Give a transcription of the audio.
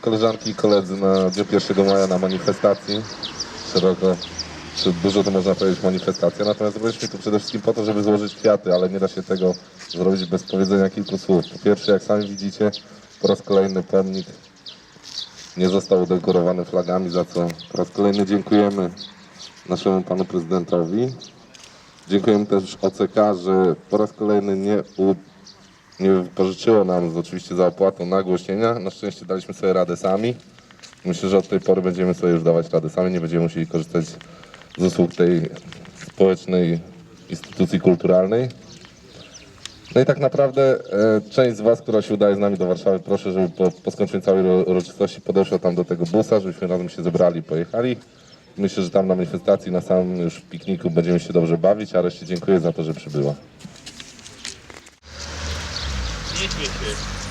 Koleżanki i koledzy na dzień 1 maja na manifestacji. Szeroko, czy dużo to można powiedzieć manifestacja, natomiast byliśmy tu przede wszystkim po to, żeby złożyć kwiaty, ale nie da się tego zrobić bez powiedzenia kilku słów. Po pierwsze, jak sami widzicie, po raz kolejny pomnik nie został udekorowany flagami, za co po raz kolejny dziękujemy naszemu panu prezydentowi. Dziękujemy też OCK, że po raz kolejny nie u, nie wypożyczyło nam oczywiście za opłatą nagłośnienia. Na szczęście daliśmy sobie radę sami. Myślę, że od tej pory będziemy sobie już dawać radę sami, nie będziemy musieli korzystać z usług tej społecznej instytucji kulturalnej. No i tak naprawdę e, część z Was, która się udaje z nami do Warszawy, proszę, żeby po, po skończeniu całej uro- uroczystości podeszła tam do tego busa, żebyśmy razem się zebrali i pojechali. Myślę, że tam na manifestacji, na samym już pikniku będziemy się dobrze bawić, a reszcie dziękuję za to, że przybyła. Nie śmiej się.